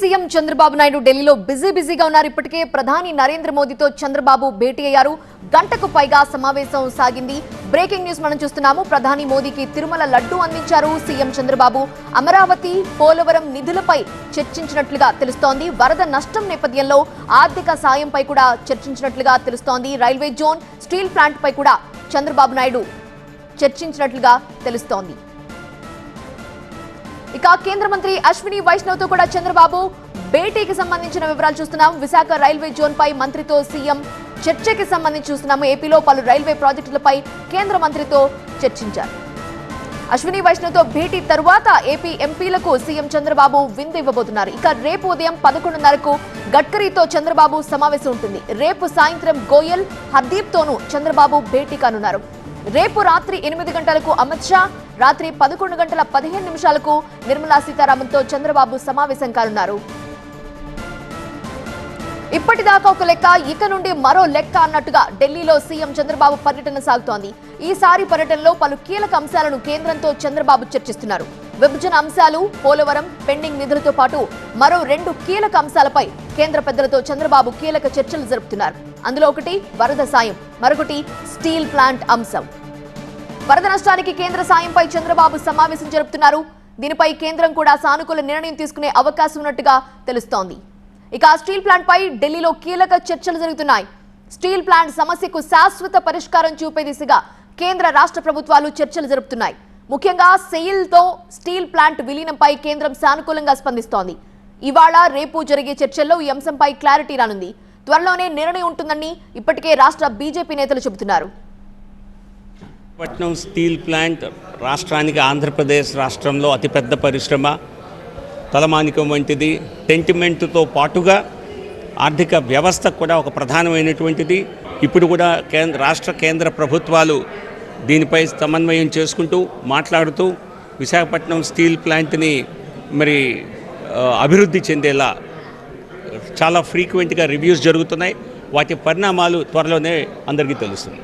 CM Chandrababu Naidu ఢిల్లీలో busy బిజీగా ఉన్నారు. ఇప్పటికే ప్రధాని నరేంద్ర మోదీతో చంద్రబాబు భేటీ అయ్యారు. గంటకు పైగా సమావేశం సాగింది. బ్రేకింగ్ న్యూస్ మనం చూస్తున్నాము. ప్రధాని మోదీకి తిరుమల లడ్డు అందించారు సీఎం చంద్రబాబు. అమరావతి పోలవరం నిధులపై చర్చించినట్లుగా తెలుస్తోంది. వరద నష్టం నేపథ్యంలో ఆర్థిక సాయంపై కూడా చర్చించినట్లుగా తెలుస్తోంది. రైల్వే జోన్ స్టీల్ ప్లాంట్ పై కూడా చంద్రబాబు నాయుడు చర్చించినట్లుగా తెలుస్తోంది. ఇక కేంద్ర మంత్రి అశ్విని వైష్ణవ్తో కూడా చంద్రబాబు భేటీకి సంబంధించిన వివరాలు చూస్తున్నాం. విశాఖ రైల్వే జోన్ పై మంత్రితో సీఎం చర్చకి సంబంధించి చూస్తున్నాము. ఏపీలో పలు రైల్వే ప్రాజెక్టులపై కేంద్ర మంత్రితో చర్చించారు. అశ్విని వైష్ణవ్తో భేటీ తరువాత ఏపీ ఎంపీలకు సీఎం చంద్రబాబు విందు ఇవ్వబోతున్నారు. ఇక రేపు ఉదయం పదకొండున్నరకు గడ్కరీతో చంద్రబాబు సమావేశం ఉంటుంది. రేపు సాయంత్రం గోయల్ హర్దీప్ తోనూ చంద్రబాబు భేటీ కానున్నారు. రేపు రాత్రి ఎనిమిది గంటలకు అమిత్ షా రాత్రి పదకొండు గంటల పదిహేను నిమిషాలకు నిర్మలా సీతారామన్తో చంద్రబాబు సమావేశం కానున్నారు. ఇప్పటిదాకా ఒక లెక్క ఇక నుండి మరో లెక్క అన్నట్టుగా ఢిల్లీలో సీఎం చంద్రబాబు పర్యటన సాగుతోంది. ఈసారి పర్యటనలో పలు కీలక అంశాలను కేంద్రంతో చంద్రబాబు చర్చిస్తున్నారు. విభజన అంశాలు పోలవరం పెండింగ్ నిధులతో పాటు మరో రెండు కీలక అంశాలపై కేంద్ర పెద్దలతో చంద్రబాబు కీలక చర్చలు జరుపుతున్నారు. అందులో ఒకటి వరద సాయం మరొకటి స్టీల్ ప్లాంట్ అంశం. వరద నష్టానికి కేంద్ర సాయంపై చంద్రబాబు సమావేశం జరుపుతున్నారు. దీనిపై కేంద్రం కూడా సానుకూల నిర్ణయం తీసుకునే అవకాశం ఉన్నట్టుగా తెలుస్తోంది. ఇక స్టీల్ ప్లాంట్ పై ఢిల్లీలో కీలక చర్చలు జరుగుతున్నాయి. స్టీల్ ప్లాంట్ సమస్యకు శాశ్వత పరిష్కారం చూపే దిశగా కేంద్ర రాష్ట్ర ప్రభుత్వాలు చర్చలు జరుపుతున్నాయి. ముఖ్యంగా సెయిల్తో స్టీల్ ప్లాంట్ విలీనంపై కేంద్రం సానుకూలంగా స్పందిస్తోంది. ఇవాళ రేపు జరిగే చర్చల్లో ఈ అంశంపై క్లారిటీ రానుంది. త్వరలోనే నిర్ణయం ఉంటుందని ఇప్పటికే రాష్ట్ర బీజేపీ నేతలు చెబుతున్నారు. విశాఖపట్నం స్టీల్ ప్లాంట్ రాష్ట్రానికి ఆంధ్రప్రదేశ్ రాష్ట్రంలో అతిపెద్ద పరిశ్రమ తలమానికం వంటిది. సెంటిమెంట్తో పాటుగా ఆర్థిక వ్యవస్థ కూడా ఒక ప్రధానమైనటువంటిది. ఇప్పుడు కూడా కేంద్ర రాష్ట్ర కేంద్ర ప్రభుత్వాలు దీనిపై సమన్వయం చేసుకుంటూ మాట్లాడుతూ విశాఖపట్నం స్టీల్ ప్లాంట్ని మరి అభివృద్ధి చెందేలా చాలా ఫ్రీక్వెంట్గా రివ్యూస్ జరుగుతున్నాయి. వాటి పరిణామాలు త్వరలోనే అందరికీ తెలుస్తుంది.